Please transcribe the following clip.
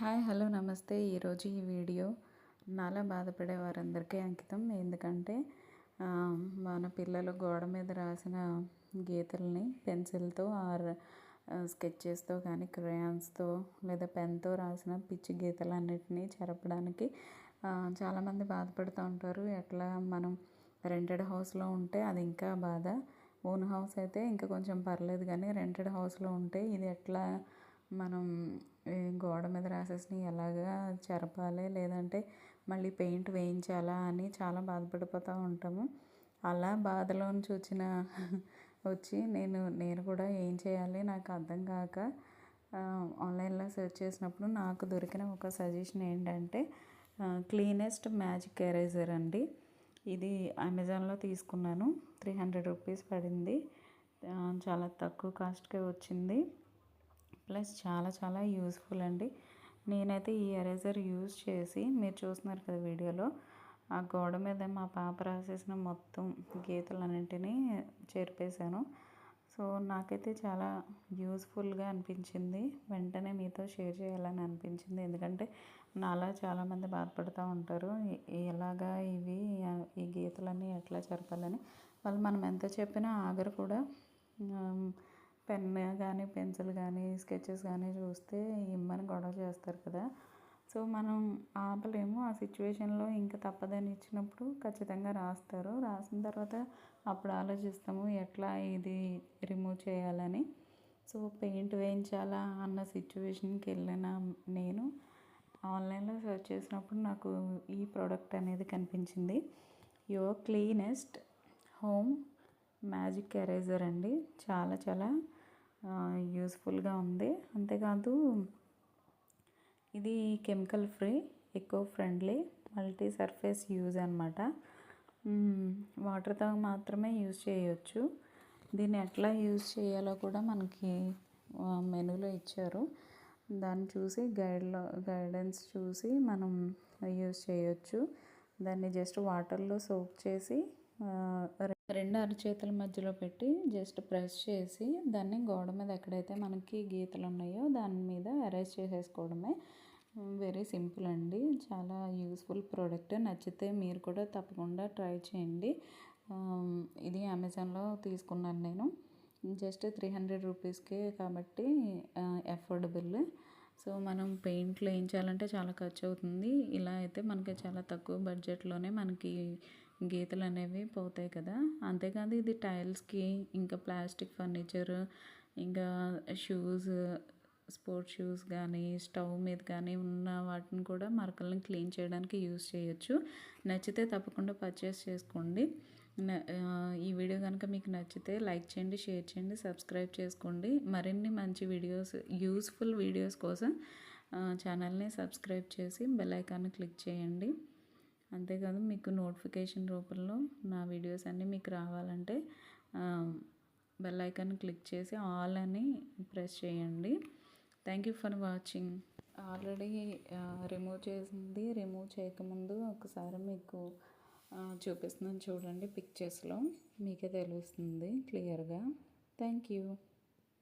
Hi hello నమస్తే. ఈరోజు ఈ వీడియో నాలా బాధపడే వారందరికీ అంకితం. ఎందుకంటే మన పిల్లలు గోడ మీద రాసిన గీతల్ని పెన్సిల్తో ఆర్ స్కెచెస్తో కానీ క్రయాన్స్తో లేదా పెన్తో రాసిన పిచ్చి గీతలన్నిటినీ చెరపడానికి చాలామంది బాధపడుతూ ఉంటారు. ఎట్లా మనం రెంటెడ్ హౌస్లో ఉంటే అది ఇంకా బాధ. ఓన్ హౌస్ అయితే ఇంకా కొంచెం పర్లేదు కానీ రెంటెడ్ హౌస్లో ఉంటే ఇది ఎట్లా మనం గోడ మీద రాసేసినవి ఎలాగా చెరపాలి? లేదంటే మళ్ళీ పెయింట్ వేయించాలా అని చాలా బాధపడిపోతూ ఉంటాము. అలా బాధలోని నుంచి వచ్చిన వచ్చి నేను నేను కూడా ఏం చేయాలి? నాకు అర్థం కాక ఆన్లైన్లో సెర్చ్ చేసినప్పుడు నాకు దొరికిన ఒక సజెషన్ ఏంటంటే క్లీనెస్ట్ మ్యాజిక్ ఎరేజర్ అండి. ఇది అమెజాన్లో తీసుకున్నాను. త్రీ హండ్రెడ్ రూపీస్ పడింది. చాలా తక్కువ కాస్ట్కే వచ్చింది. ప్లస్ చాలా చాలా యూస్ఫుల్ అండి. నేనైతే ఈ ఎరేజర్ యూజ్ చేసి మీరు చూస్తున్నారు కదా వీడియోలో ఆ గోడ మీద మా పాప రాసేసిన మొత్తం గీతలన్నింటినీ చేర్పేశాను. సో నాకైతే చాలా యూస్ఫుల్గా అనిపించింది. వెంటనే మీతో షేర్ చేయాలని అనిపించింది. ఎందుకంటే నాలా చాలామంది బాధపడుతూ ఉంటారు. ఎలాగా ఇవి ఈ గీతలన్నీ ఎట్లా జరపాలని వాళ్ళు మనం ఎంత చెప్పినా ఆగరు కూడా. పెన్ కానీ పెన్సిల్ కానీ స్కెచెస్ కానీ చూస్తే ఇమ్మని గొడవ చేస్తారు కదా. సో మనం ఆపలేము. ఆ సిచ్యువేషన్లో ఇంకా తప్పదని ఇచ్చినప్పుడు ఖచ్చితంగా రాస్తారు. రాసిన తర్వాత అప్పుడు ఆలోచిస్తాము ఎట్లా ఇది రిమూవ్ చేయాలని. సో పెయింట్ వేయించాలా అన్న సిచ్యువేషన్కి వెళ్ళిన నేను ఆన్లైన్లో సెర్చ్ చేసినప్పుడు నాకు ఈ ప్రోడక్ట్ అనేది కనిపించింది. Your cleanest home magic eraser అండి. చాలా చాలా యూస్ఫుల్గా ఉంది. అంతేకాదు ఇది chemical free eco friendly multi surface use అనమాట వాటర్తో మాత్రమే యూజ్ చేయొచ్చు. దీన్ని ఎట్లా యూజ్ చేయాలో కూడా మనకి మెనూలో ఇచ్చారు. దాన్ని చూసి గైడ్లో గైడెన్స్ చూసి మనం యూజ్ చేయొచ్చు. దాన్ని జస్ట్ వాటర్లో సోక్ చేసి రెండు అరచేతుల మధ్యలో పెట్టి జస్ట్ ప్రెస్ చేసి దాన్ని గోడ మీద ఎక్కడైతే మనకి గీతలు ఉన్నాయో దాని మీద అరేంజ్ చేసేసుకోవడమే వెరీ సింపుల్ అండి. చాలా యూస్ఫుల్ ప్రోడక్ట్. నచ్చితే మీరు కూడా తప్పకుండా ట్రై చేయండి. ఇది అమెజాన్లో తీసుకున్నాను నేను. జస్ట్ త్రీ హండ్రెడ్ రూపీస్కే కాబట్టి అఫోర్డబుల్ సో మనం పెయింట్లు వేయించాలంటే చాలా ఖర్చు అవుతుంది ఇలా అయితే మనకి చాలా తక్కువ బడ్జెట్లోనే మనకి గీతలు అనేవి పోతాయి కదా. అంతేకాదు ఇది టైల్స్కి ఇంకా ప్లాస్టిక్ ఫర్నిచర్ ఇంకా షూస్ స్పోర్ట్స్ షూస్ కానీ స్టవ్ మీద కానీ ఉన్న వాటిని కూడా మరకలను క్లీన్ చేయడానికి యూస్ చేయొచ్చు. నచ్చితే తప్పకుండా పర్చేస్ చేసుకోండి. ఈ వీడియో కనుక మీకు నచ్చితే లైక్ చేయండి షేర్ చేయండి సబ్స్క్రైబ్ చేసుకోండి. మరిన్ని మంచి వీడియోస్ యూస్ఫుల్ వీడియోస్ కోసం ఛానల్ని సబ్స్క్రైబ్ చేసి బెల్ ఐకాన్ క్లిక్ చేయండి. అంతేకాదు మీకు నోటిఫికేషన్ రూపంలో నా వీడియోస్ అన్నీ మీకు రావాలంటే బెల్ ఐకాన్ క్లిక్ చేసి ఆల్ అని ప్రెస్ చేయండి. Thank you for watching. Already remove చేసింది రిమూవ్ చేయకముందు ఒకసారి మీకు చూపిస్తున్నాను చూడండి పిక్చర్స్లో మీకే తెలుస్తుంది క్లియర్గా. Thank you.